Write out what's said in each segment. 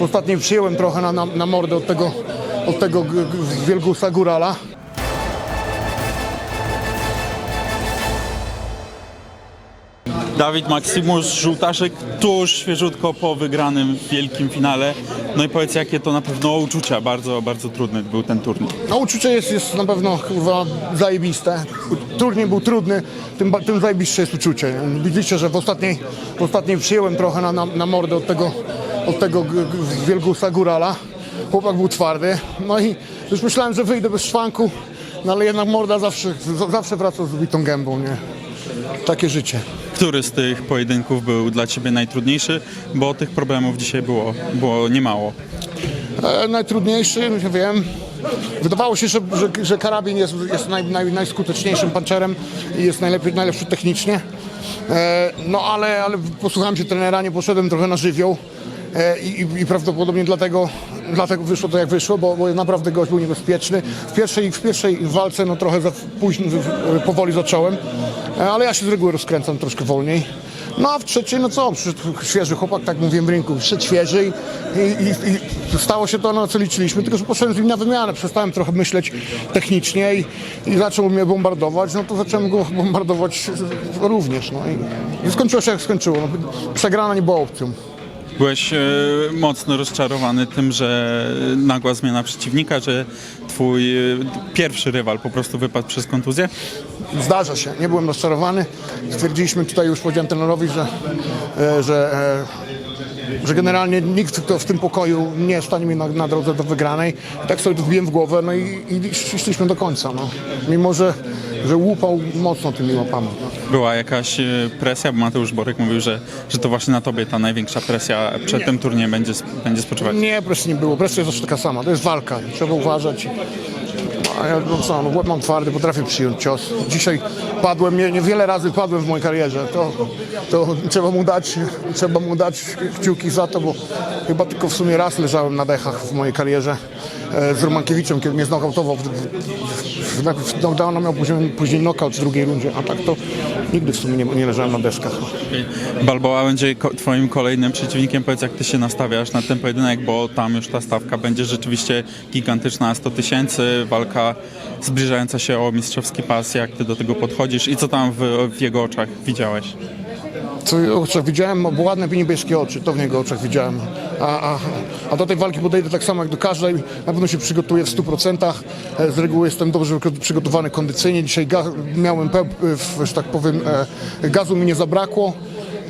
Ostatnio przyjąłem trochę na, na, na mordę od tego, od tego wielgusa górala. Dawid Maksymusz, żółtaszek tuż, świeżutko po wygranym wielkim finale. No i powiedz, jakie to na pewno uczucia, bardzo, bardzo trudny był ten turniej. No uczucie jest, jest na pewno kurwa zajebiste. Turniej był trudny, tym, tym zajebistsze jest uczucie. Widzicie, że w ostatniej, w ostatniej przyjąłem trochę na, na, na mordę od tego, od tego wielgusa górala. Chłopak był twardy. No i już myślałem, że wyjdę bez szwanku, no ale jednak morda zawsze, zawsze wraca z zbitą gębą, nie? Takie życie. Który z tych pojedynków był dla Ciebie najtrudniejszy? Bo tych problemów dzisiaj było, było niemało. E, najtrudniejszy, nie wiem. Wydawało się, że, że, że karabin jest, jest naj, naj, najskuteczniejszym pancerem i jest najlepiej, najlepszy technicznie. E, no ale, ale posłuchałem się trenera, nie poszedłem trochę na żywioł. E, i, i- prawdopodobnie dlatego, dlatego wyszło to jak wyszło, bo, bo naprawdę gość był niebezpieczny. W pierwszej, w pierwszej walce no trochę za późno, powoli zacząłem, e, ale ja się z reguły rozkręcam troszkę wolniej. No a w trzeciej, no co, świeży chłopak, tak mówiłem w rynku, przyszedł świeży i, i, i stało się to, na co liczyliśmy, tylko że poszedłem z nim na wymianę, przestałem trochę myśleć technicznie i, i zaczął mnie bombardować, no to zacząłem go bombardować również, no i, i skończyło się jak skończyło, no, przegrana nie była opcją. Byłeś e, mocno rozczarowany tym, że nagła zmiana przeciwnika, że Twój e, pierwszy rywal po prostu wypadł przez kontuzję? Zdarza się, nie byłem rozczarowany. Stwierdziliśmy tutaj, już powiedziałem trenerowi, że, e, że, że generalnie nikt kto w tym pokoju nie stanie mi na, na drodze do wygranej. I tak sobie to wbiłem w głowę, no i, i szliśmy do końca. No. Mimo, że, że łupał mocno tymi łapami. Była jakaś e, presja, bo Mateusz Borek mówił, że, że to właśnie na Tobie ta największa presja przed tym turniejem będzie, będzie spoczywać. Nie, presji nie było. Presja jest zawsze taka sama. To jest walka. Trzeba uważać. A ja no no, łeb mam twardy, potrafię przyjąć cios. Dzisiaj padłem, nie, niewiele razy padłem w mojej karierze. To, to trzeba, mu dać, trzeba mu dać kciuki za to, bo chyba tylko w sumie raz leżałem na dechach w mojej karierze z Romankiewiczem, kiedy mnie znokautował. W, w, miał później, później knockout w drugiej rundzie, a tak to nigdy w sumie nie, nie leżałem na deskach. Balboa będzie ko- Twoim kolejnym przeciwnikiem. Powiedz, jak Ty się nastawiasz na ten pojedynek, bo tam już ta stawka będzie rzeczywiście gigantyczna, 100 tysięcy, walka zbliżająca się o mistrzowski pas. Jak Ty do tego podchodzisz i co tam w, w jego oczach widziałeś? Co oczach widziałem, bo ładne niebieskie oczy, to w jego oczach widziałem. A, a, a do tej walki podejdę tak samo jak do każdej, na pewno się przygotuję w 100%. E, Z reguły jestem dobrze przygotowany kondycyjnie. Dzisiaj miałem, w, że tak powiem, e, gazu mi nie zabrakło.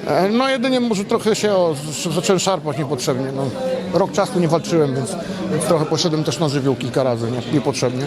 E, No jedynie może trochę się o, zacząłem szarpać niepotrzebnie. No, rok czasu nie walczyłem, więc, więc trochę poszedłem też na żywioł kilka razy, nie, niepotrzebnie.